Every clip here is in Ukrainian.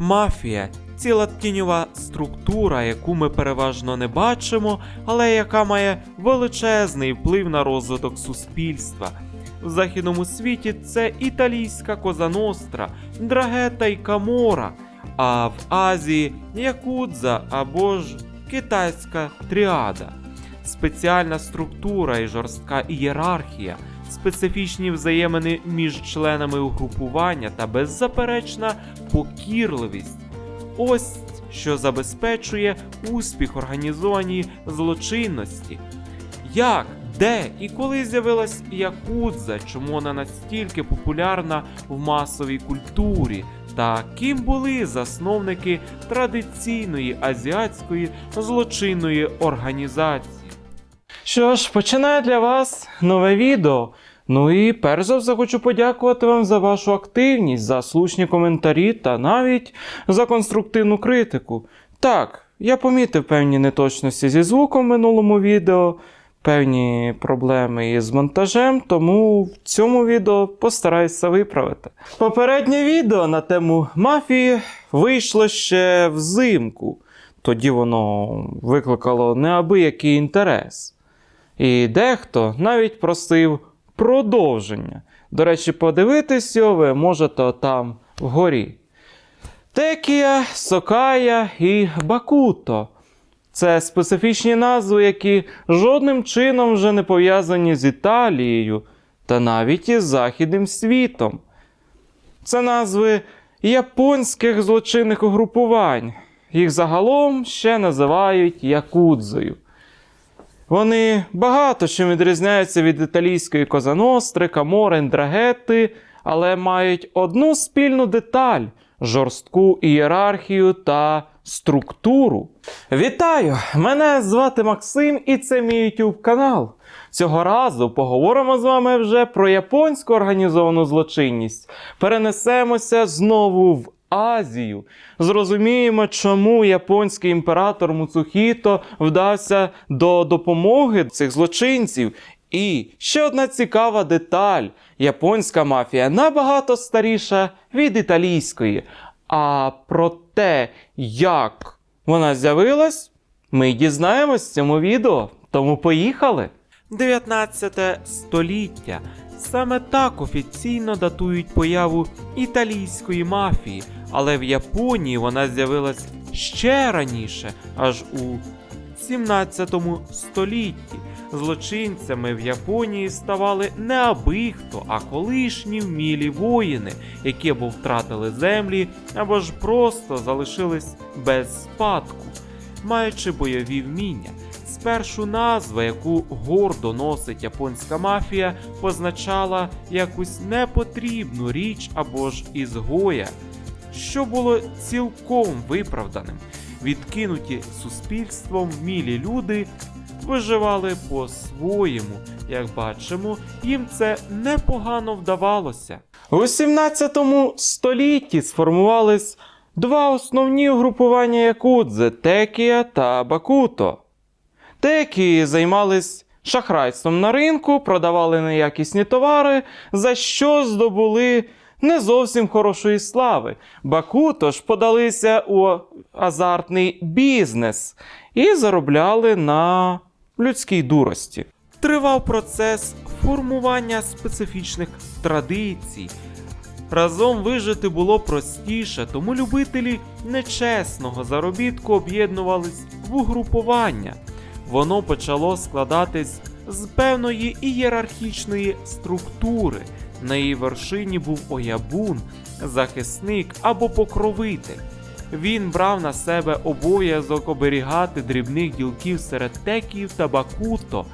Мафія ціла тіньова структура, яку ми переважно не бачимо, але яка має величезний вплив на розвиток суспільства. В західному світі це італійська Коза Ностра, Драгета і Камора, а в Азії Якудза або ж китайська тріада. Спеціальна структура і жорстка ієрархія, специфічні взаємини між членами угрупування та беззаперечна покірливість. Ось що забезпечує успіх організованій злочинності. Як, де і коли з'явилась якудза, чому вона настільки популярна в масовій культурі, та ким були засновники традиційної азіатської злочинної організації? Що ж, починаю для вас нове відео. Ну і перш за все хочу подякувати вам за вашу активність, за слушні коментарі та навіть за конструктивну критику. Так, я помітив певні неточності зі звуком в минулому відео, певні проблеми із монтажем, тому в цьому відео постараюся виправити. Попереднє відео на тему мафії вийшло ще взимку. Тоді воно викликало неабиякий інтерес. І дехто навіть просив продовження. До речі, подивитись ви можете там вгорі. Текія, Сокая і Бакуто. Це специфічні назви, які жодним чином вже не пов'язані з Італією та навіть із Західним світом. Це назви японських злочинних угрупувань. Їх загалом ще називають Якудзою. Вони багато чим відрізняються від італійської Козаностри, Камори, Драгети, але мають одну спільну деталь жорстку ієрархію та структуру. Вітаю! Мене звати Максим, і це мій YouTube канал. Цього разу поговоримо з вами вже про японську організовану злочинність. Перенесемося знову в Азію. Зрозуміємо, чому японський імператор Муцухіто вдався до допомоги цих злочинців. І ще одна цікава деталь: японська мафія набагато старіша від італійської. А про те, як вона з'явилась, ми дізнаємось в цьому відео. Тому поїхали! 19 століття. Саме так офіційно датують появу італійської мафії, але в Японії вона з'явилась ще раніше, аж у 17 столітті. Злочинцями в Японії ставали не аби хто, а колишні вмілі воїни, які або втратили землі, або ж просто залишились без спадку, маючи бойові вміння. Спершу назва, яку гордо носить японська мафія, позначала якусь непотрібну річ або ж ізгоя, що було цілком виправданим. Відкинуті суспільством вмілі люди виживали по-своєму. Як бачимо, їм це непогано вдавалося. У 17 столітті сформувались два основні угрупування якудзи Текія та Бакуто. Текі займались шахрайством на ринку, продавали неякісні товари, за що здобули не зовсім хорошої слави. Бакуто ж подалися у азартний бізнес і заробляли на людській дурості. Тривав процес формування специфічних традицій. Разом вижити було простіше, тому любителі нечесного заробітку об'єднувались в угрупування. Воно почало складатись з певної ієрархічної структури. На її вершині був оябун, захисник або покровитель. Він брав на себе обов'язок оберігати дрібних ділків серед теків та бакуто.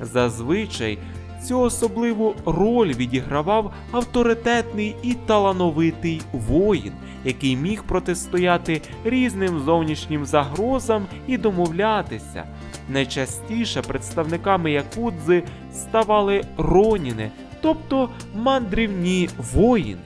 Зазвичай цю особливу роль відігравав авторитетний і талановитий воїн, який міг протистояти різним зовнішнім загрозам і домовлятися. Найчастіше представниками якудзи ставали роніни, тобто мандрівні воїни.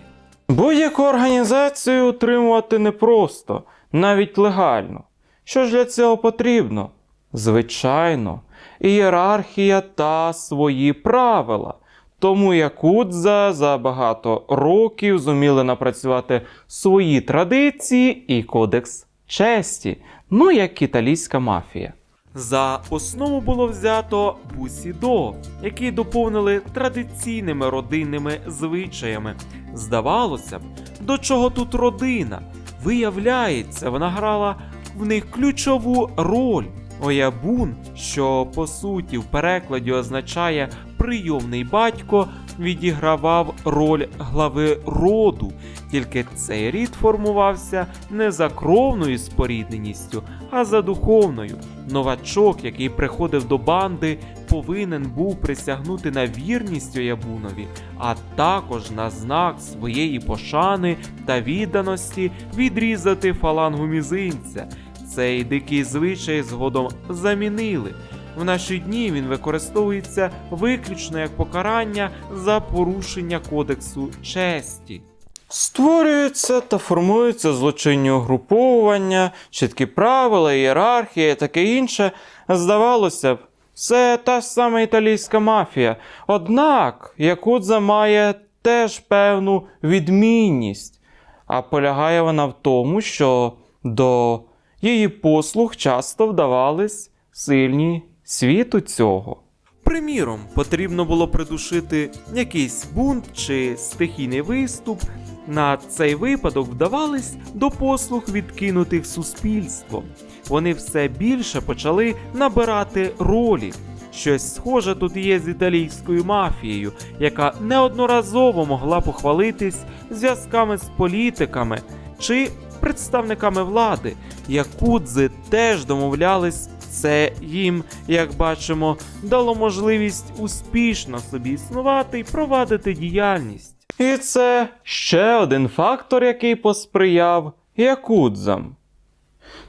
Будь-яку організацію утримувати непросто, навіть легально. Що ж для цього потрібно? Звичайно, ієрархія та свої правила. Тому якудза за багато років зуміли напрацювати свої традиції і кодекс честі, ну як італійська мафія. За основу було взято бусідо, який доповнили традиційними родинними звичаями. Здавалося б, до чого тут родина? Виявляється, вона грала в них ключову роль. Оябун, що по суті в перекладі означає прийомний батько, відігравав роль глави роду, тільки цей рід формувався не за кровною спорідненістю, а за духовною. Новачок, який приходив до банди, повинен був присягнути на вірність Оябунові, а також на знак своєї пошани та відданості відрізати фалангу мізинця. Цей дикий звичай згодом замінили. В наші дні він використовується виключно як покарання за порушення кодексу честі. Створюються та формуються злочинні угруповування, чіткі правила, ієрархія, таке інше. Здавалося б, це та ж сама італійська мафія. Однак якудза має теж певну відмінність, а полягає вона в тому, що до її послуг часто вдавались сильні світу цього. Приміром, потрібно було придушити якийсь бунт чи стихійний виступ. На цей випадок вдавались до послуг відкинутих суспільством. Вони все більше почали набирати ролі. Щось схоже тут є з італійською мафією, яка неодноразово могла похвалитись зв'язками з політиками чи представниками влади. Якудзи теж домовлялись це їм, як бачимо, дало можливість успішно собі існувати і провадити діяльність. І це ще один фактор, який посприяв якудзам.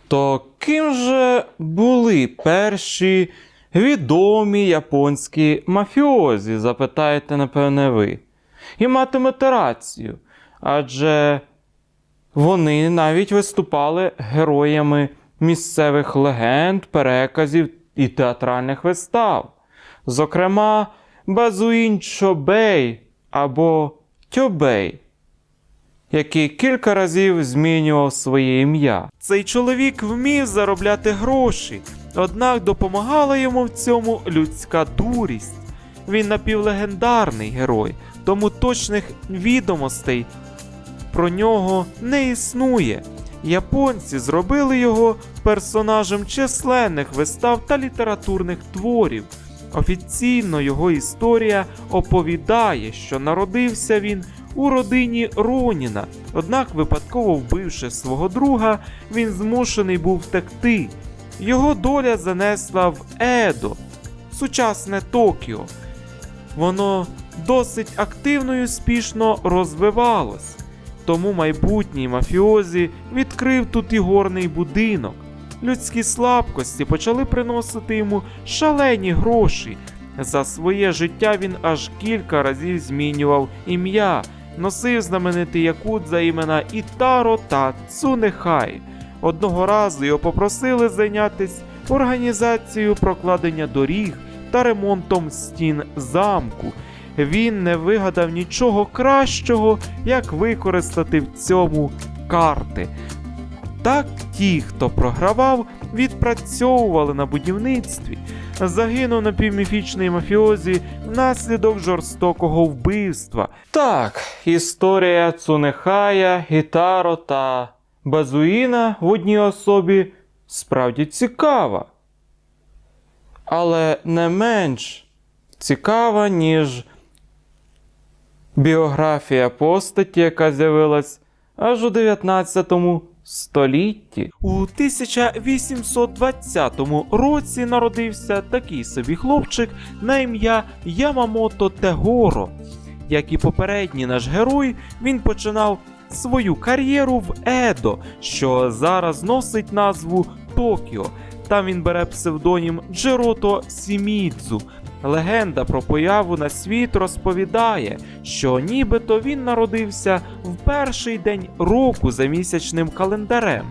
То ким же були перші відомі японські мафіозі, запитаєте, напевне, ви. І матимете рацію. Адже вони навіть виступали героями місцевих легенд, переказів і театральних вистав. Зокрема, Базуїн Чобей або Тьобей, який кілька разів змінював своє ім'я. Цей чоловік вмів заробляти гроші, однак допомагала йому в цьому людська дурість. Він напівлегендарний герой, тому точних відомостей про нього не існує. Японці зробили його персонажем численних вистав та літературних творів. Офіційно його історія оповідає, що народився він у родині Роніна, однак, випадково вбивши свого друга, він змушений був втекти. Його доля занесла в Едо, сучасне Токіо. Воно досить активно і успішно розвивалось. Тому майбутній мафіозі відкрив тут ігорний будинок. Людські слабкості почали приносити йому шалені гроші. За своє життя він аж кілька разів змінював ім'я, носив знаменитий якудза імена Ітаро та Цунехай. Одного разу його попросили зайнятися організацією прокладення доріг та ремонтом стін замку. Він не вигадав нічого кращого, як використати в цьому карти. Так ті, хто програвав, відпрацьовували на будівництві. Загинув напівміфічний мафіозі внаслідок жорстокого вбивства. Так, історія Цунехая, Гітаро та Базуїна в одній особі справді цікава. Але не менш цікава, ніж біографія постаті, яка з'явилась аж у 19 столітті. У 1820 році народився такий собі хлопчик на ім'я Ямамото Тегоро. Як і попередній наш герой, він починав свою кар'єру в Едо, що зараз носить назву Токіо. Там він бере псевдонім Джерото Сімідзу. Легенда про появу на світ розповідає, що нібито він народився в перший день року за місячним календарем.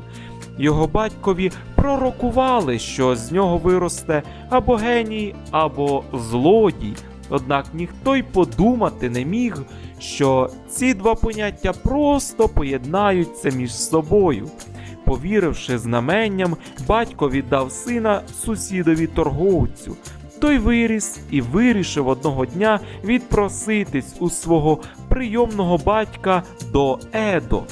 Його батькові пророкували, що з нього виросте або геній, або злодій. Однак ніхто й подумати не міг, що ці два поняття просто поєднаються між собою. Повіривши знаменням, батько віддав сина сусідові торговцю. Той виріс і вирішив одного дня відпроситись у свого прийомного батька до Едо.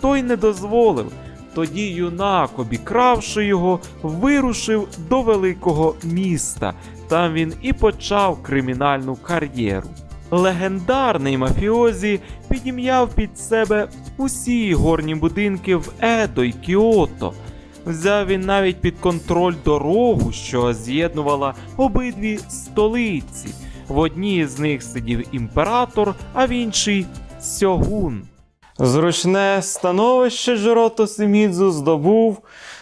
Той не дозволив. Тоді юнак, обікравши його, вирушив до великого міста. Там він і почав кримінальну кар'єру. Легендарний мафіозі підім'яв під себе усі горні будинки в Едо й Кіото. Взяв він навіть під контроль дорогу, що з'єднувала обидві столиці. В одній з них сидів імператор, а в іншій сьогун. Зручне становище Жирото Семідзу здобув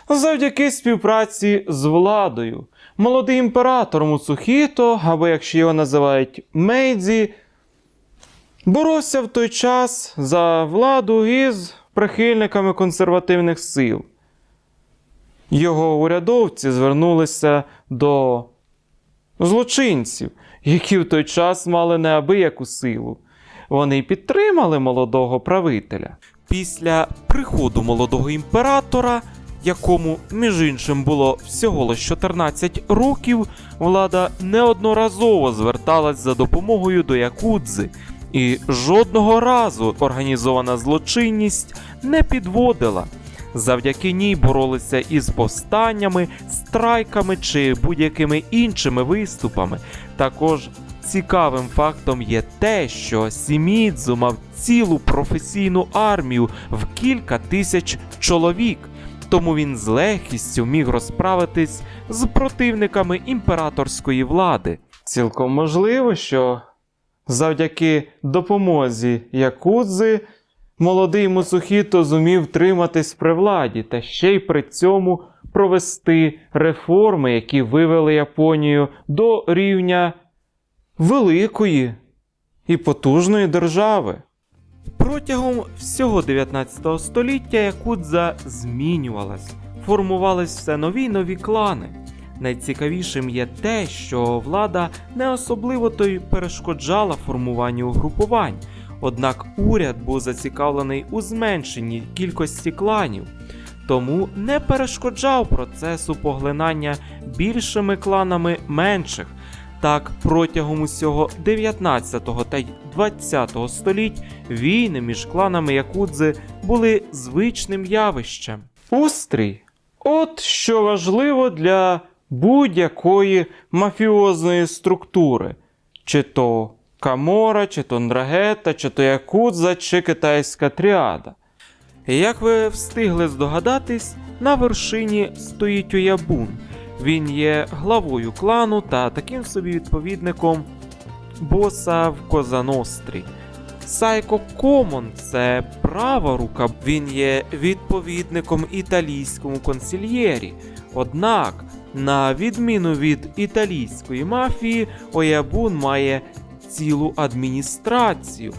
завдяки співпраці з владою. Молодий імператор Муцухіто, або якщо його називають Мейдзі, боровся в той час за владу із прихильниками консервативних сил. Його урядовці звернулися до злочинців, які в той час мали неабияку силу. Вони підтримали молодого правителя. Після приходу молодого імператора, якому, між іншим, було всього лише 14 років, влада неодноразово зверталась за допомогою до Якудзи, і жодного разу організована злочинність не підводила. Завдяки ній боролися із повстаннями, страйками чи будь-якими іншими виступами. Також цікавим фактом є те, що Сімідзу мав цілу професійну армію в кілька тисяч чоловік, тому він з легкістю міг розправитись з противниками імператорської влади. Цілком можливо, що завдяки допомозі Якудзи молодий Муцухіто зумів триматись при владі та ще й при цьому провести реформи, які вивели Японію до рівня великої і потужної держави. Протягом всього 19 століття Якудза змінювалась, формувались все нові й нові клани. Найцікавішим є те, що влада не особливо то й перешкоджала формуванню угрупувань, однак уряд був зацікавлений у зменшенні кількості кланів, тому не перешкоджав процесу поглинання більшими кланами менших. Так, протягом усього 19 та 20 століть війни між кланами Якудзи були звичним явищем. Устрій от що важливо для будь-якої мафіозної структури, чи то Камора, чи то Ндрагета, чи то Якудза, чи китайська тріада. Як ви встигли здогадатись, на вершині стоїть Оябун. Він є главою клану та таким собі відповідником боса в Козанострі. Сайко Комон це права рука, він є відповідником італійському консільєрі. Однак, на відміну від італійської мафії, Оябун має цілу адміністрацію.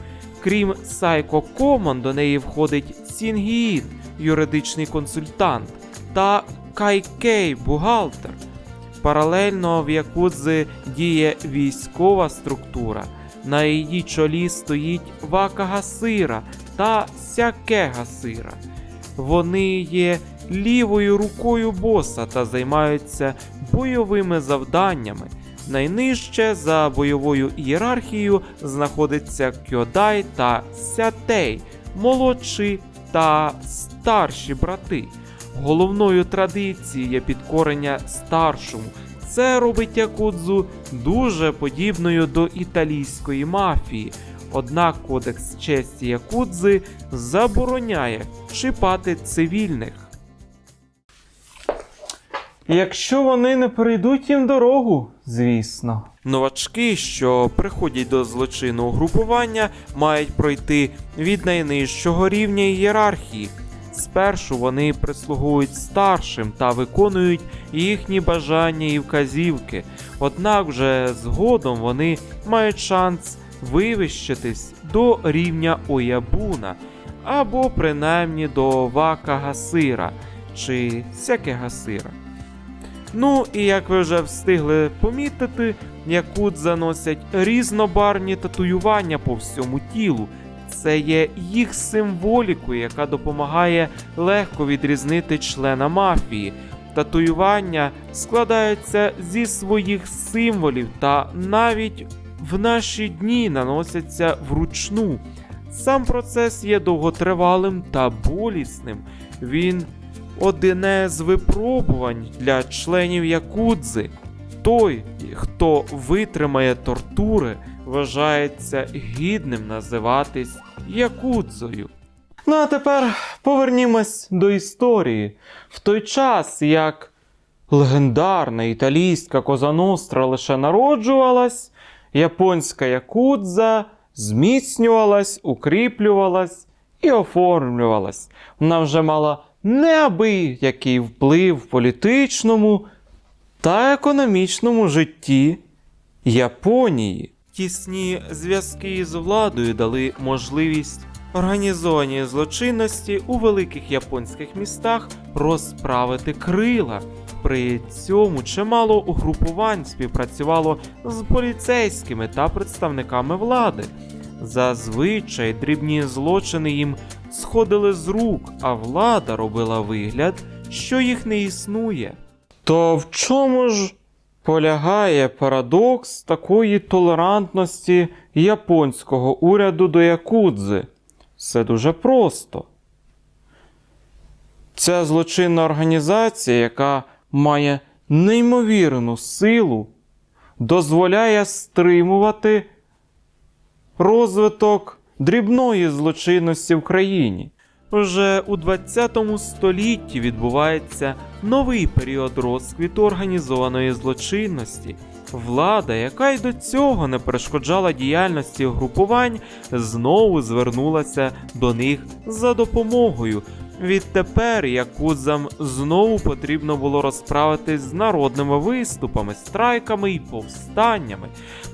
Крім Сайко Комон, до неї входить Сінгіїн, юридичний консультант, та Кайкей, бухгалтер. Паралельно в Якудзи діє військова структура. На її чолі стоїть Вакагасира та Сякегасира. Вони є лівою рукою боса та займаються бойовими завданнями. Найнижче за бойовою ієрархією знаходиться Кьодай та Сятей, молодші та старші брати. Головною традицією є підкорення старшому. Це робить Якудзу дуже подібною до італійської мафії. Однак Кодекс честі Якудзи забороняє чіпати цивільних. Якщо вони не перейдуть їм дорогу, звісно. Новачки, що приходять до злочинного групування, мають пройти від найнижчого рівня ієрархії. Спершу вони прислугують старшим та виконують їхні бажання і вказівки, однак вже згодом вони мають шанс вивищитись до рівня Оябуна або принаймні до Вака Гасира чи Сякегасира. Ну і як ви вже встигли помітити, якудза носять різнобарвні татуювання по всьому тілу. Це є їх символікою, яка допомагає легко відрізнити члена мафії. Татуювання складаються зі своїх символів та навіть в наші дні наносяться вручну. Сам процес є довготривалим та болісним. Він одне з випробувань для членів якудзи. Той, хто витримає тортури, вважається гідним називатись якудзою. Ну а тепер повернімось до історії. В той час, як легендарна італійська Коза Ностра лише народжувалась, японська якудза зміцнювалась, укріплювалась і оформлювалась. Вона вже мала неабиякий вплив в політичному та економічному житті Японії. Тісні зв'язки з владою дали можливість організованій злочинності у великих японських містах розправити крила. При цьому чимало угрупувань співпрацювало з поліцейськими та представниками влади. Зазвичай дрібні злочини їм сходили з рук, а влада робила вигляд, що їх не існує. То в чому ж полягає парадокс такої толерантності японського уряду до якудзи? Все дуже просто. Ця злочинна організація, яка має неймовірну силу, дозволяє стримувати розвиток дрібної злочинності в країні. Вже у 20 столітті відбувається новий період розквіту організованої злочинності. Влада, яка й до цього не перешкоджала діяльності групувань, знову звернулася до них за допомогою. Відтепер якудзам знову потрібно було розправитись з народними виступами, страйками і повстаннями.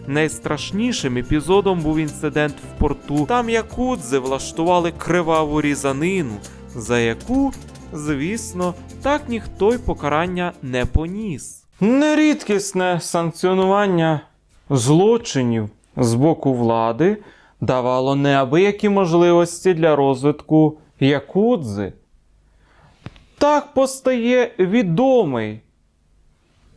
Найстрашнішим епізодом був інцидент в порту. Там якудзи влаштували криваву різанину, за яку, звісно, так ніхто й покарання не поніс. Нерідкісне санкціонування злочинів з боку влади давало неабиякі можливості для розвитку якудзи. Так постає відомий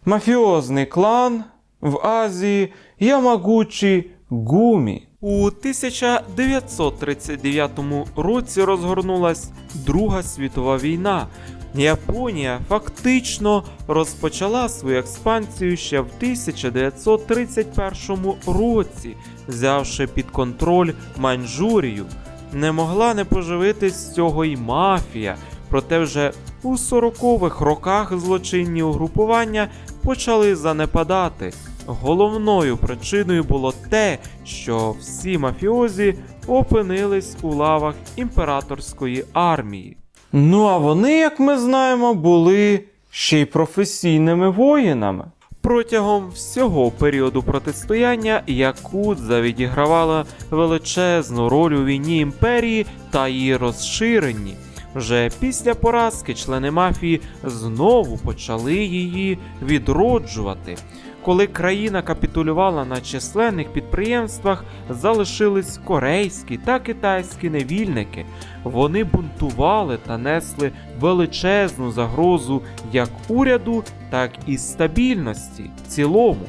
мафіозний клан в Азії Ямагучі Гумі. У 1939 році розгорнулась Друга світова війна. Японія фактично розпочала свою експансію ще в 1931 році, взявши під контроль Маньчжурію. Не могла не поживитись з цього й мафія, проте вже у 40-х роках злочинні угрупування почали занепадати. Головною причиною було те, що всі мафіозі опинились у лавах імператорської армії. Ну а вони, як ми знаємо, були ще й професійними воїнами. Протягом всього періоду протистояння Якудза відігравала величезну роль у війні імперії та її розширенні. Вже після поразки члени мафії знову почали її відроджувати. Коли країна капітулювала на численних підприємствах, залишились корейські та китайські невільники. Вони бунтували та несли величезну загрозу як уряду, так і стабільності в цілому.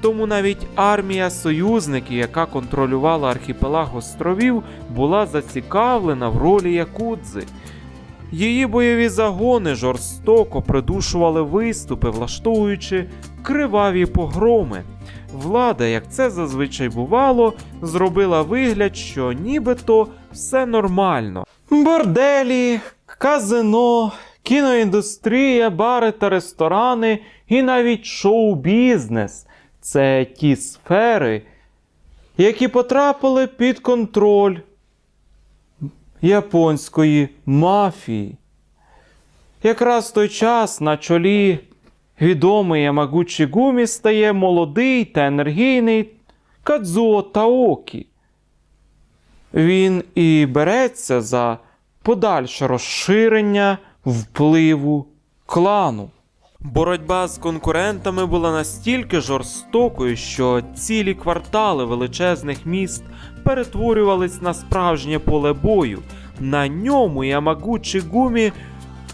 Тому навіть армія союзників, яка контролювала архіпелаг островів, була зацікавлена в ролі якудзи. Її бойові загони жорстоко придушували виступи, влаштовуючи криваві погроми. Влада, як це зазвичай бувало, зробила вигляд, що нібито все нормально. Борделі, казино, кіноіндустрія, бари та ресторани і навіть шоу-бізнес це ті сфери, які потрапили під контроль японської мафії. Якраз в той час на чолі відомий Ямагучі Гумі стає молодий та енергійний Кадзуо Таокі. Він і береться за подальше розширення впливу клану. Боротьба з конкурентами була настільки жорстокою, що цілі квартали величезних міст перетворювались на справжнє поле бою. На ньому Ямагучі Гумі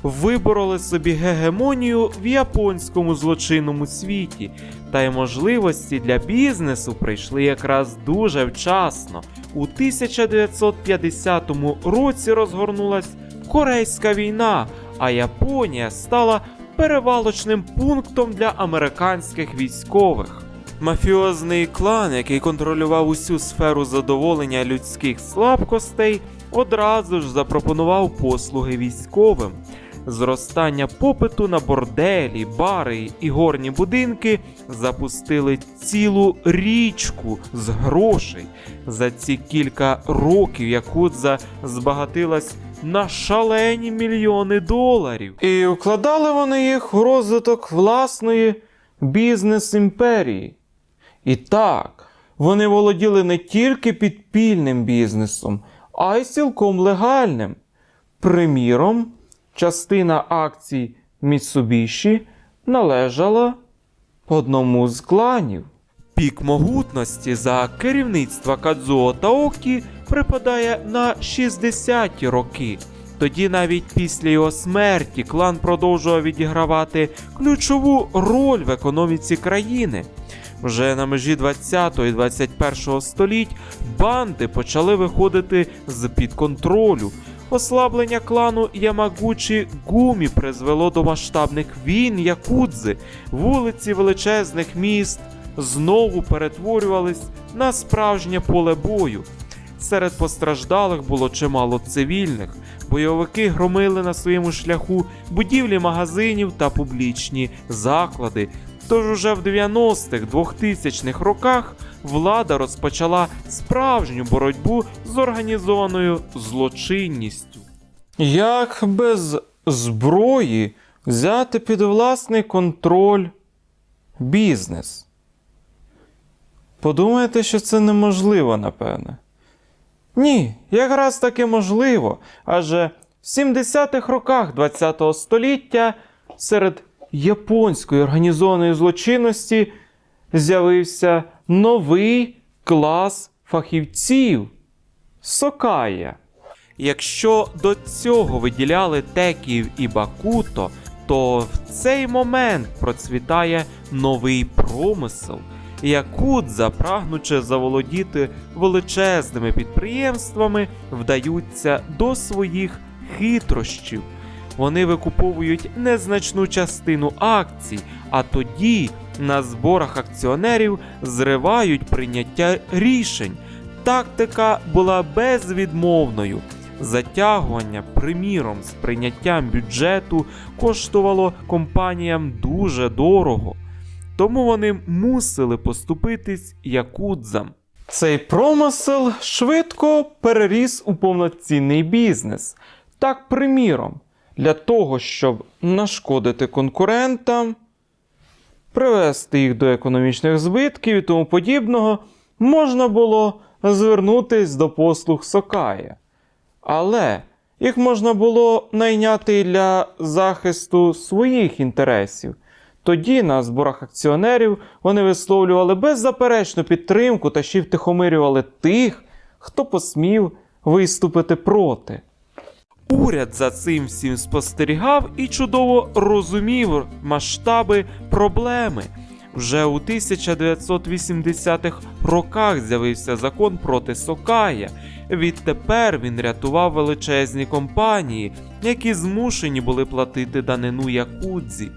вибороли собі гегемонію в японському злочинному світі, та й можливості для бізнесу прийшли якраз дуже вчасно. У 1950 році розгорнулась Корейська війна, а Японія стала перевалочним пунктом для американських військових. Мафіозний клан, який контролював усю сферу задоволення людських слабкостей, одразу ж запропонував послуги військовим. Зростання попиту на борделі, бари і горні будинки запустили цілу річку з грошей. За ці кілька років Якудза збагатилась на шалені мільйони доларів. І вкладали вони їх в розвиток власної бізнес-імперії. І так, вони володіли не тільки підпільним бізнесом, а й цілком легальним. Приміром, частина акцій Mitsubishi належала одному з кланів. Пік могутності за керівництва Кадзуо Таокі припадає на 60-ті роки. Тоді навіть після його смерті клан продовжував відігравати ключову роль в економіці країни. Вже на межі 20 і 21 століть банди почали виходити з під контролю. Ослаблення клану Ямагучі Гумі призвело до масштабних війн Якудзи, вулиці величезних міст знову перетворювались на справжнє поле бою. Серед постраждалих було чимало цивільних. Бойовики громили на своєму шляху будівлі магазинів та публічні заклади. Тож уже в 90-х 2000-х роках влада розпочала справжню боротьбу з організованою злочинністю. Як без зброї взяти під власний контроль бізнес? Подумаєте, що це неможливо, напевне. Ні, якраз таки можливо. Адже в 70-х роках ХХ століття серед японської організованої злочинності з'явився новий клас фахівців Сокая. Якщо до цього виділяли Теків і Бакуто, то в цей момент процвітає новий промисел. Якудза, прагнучи заволодіти величезними підприємствами, вдаються до своїх хитрощів. Вони викуповують незначну частину акцій, а тоді на зборах акціонерів зривають прийняття рішень. Тактика була безвідмовною. Затягування, приміром, з прийняттям бюджету коштувало компаніям дуже дорого. Тому вони мусили поступитись якудзам. Цей промисел швидко переріс у повноцінний бізнес. Так, приміром, для того, щоб нашкодити конкурентам, привести їх до економічних збитків і тому подібного, можна було звернутись до послуг Сокая. Але їх можна було найняти для захисту своїх інтересів. Тоді на зборах акціонерів вони висловлювали беззаперечну підтримку та ще втихомирювали тих, хто посмів виступити проти. Уряд за цим всім спостерігав і чудово розумів масштаби проблеми. Вже у 1980-х роках з'явився закон проти Сокая. Відтепер він рятував величезні компанії, які змушені були платити данину Якудзі.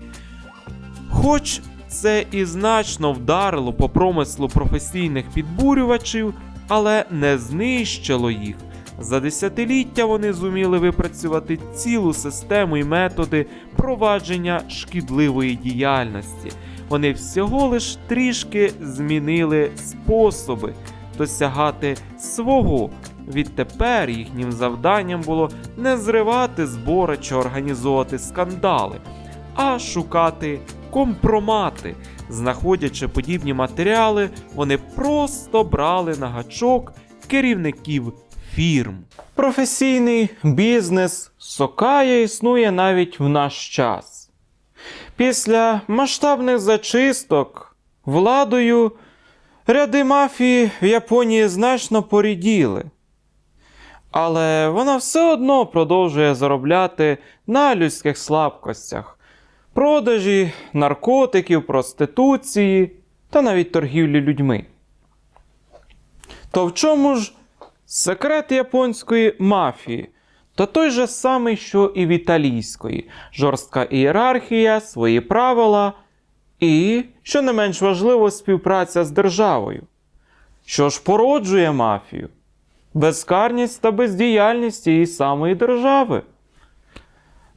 Хоч це і значно вдарило по промислу професійних підбурювачів, але не знищило їх. За десятиліття вони зуміли випрацювати цілу систему і методи провадження шкідливої діяльності. Вони всього лиш трішки змінили способи досягати свого. Відтепер їхнім завданням було не зривати збори чи організовувати скандали, а шукати компромати. Знаходячи подібні матеріали, вони просто брали на гачок керівників фірм. Професійний бізнес Сокая існує навіть в наш час. Після масштабних зачисток владою ряди мафії в Японії значно поріділи. Але вона все одно продовжує заробляти на людських слабкостях, продажі наркотиків, проституції та навіть торгівлі людьми. То в чому ж секрет японської мафії? Та той же самий, що і в італійської: жорстка ієрархія, свої правила і, що не менш важливо, співпраця з державою. Що ж породжує мафію? Безкарність та бездіяльність її самої держави.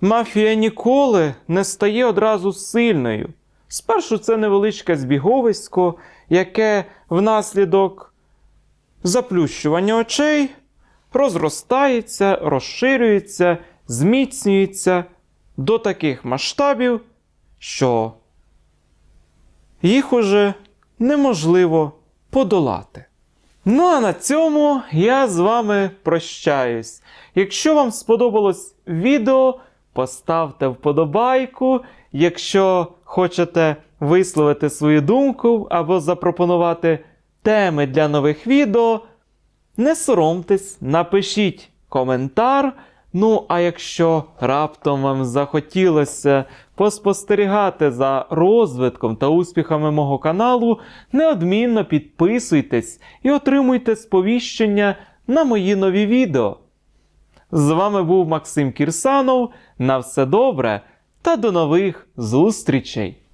Мафія ніколи не стає одразу сильною. Спершу це невеличке збіговисько, яке внаслідок заплющування очей розростається, розширюється, зміцнюється до таких масштабів, що їх уже неможливо подолати. Ну а на цьому я з вами прощаюсь. Якщо вам сподобалось відео, поставте вподобайку. Якщо хочете висловити свою думку або запропонувати теми для нових відео, не соромтесь, напишіть коментар. Ну, а якщо раптом вам захотілося поспостерігати за розвитком та успіхами мого каналу, неодмінно підписуйтесь і отримуйте сповіщення на мої нові відео. З вами був Максим Кірсанов. На все добре та до нових зустрічей!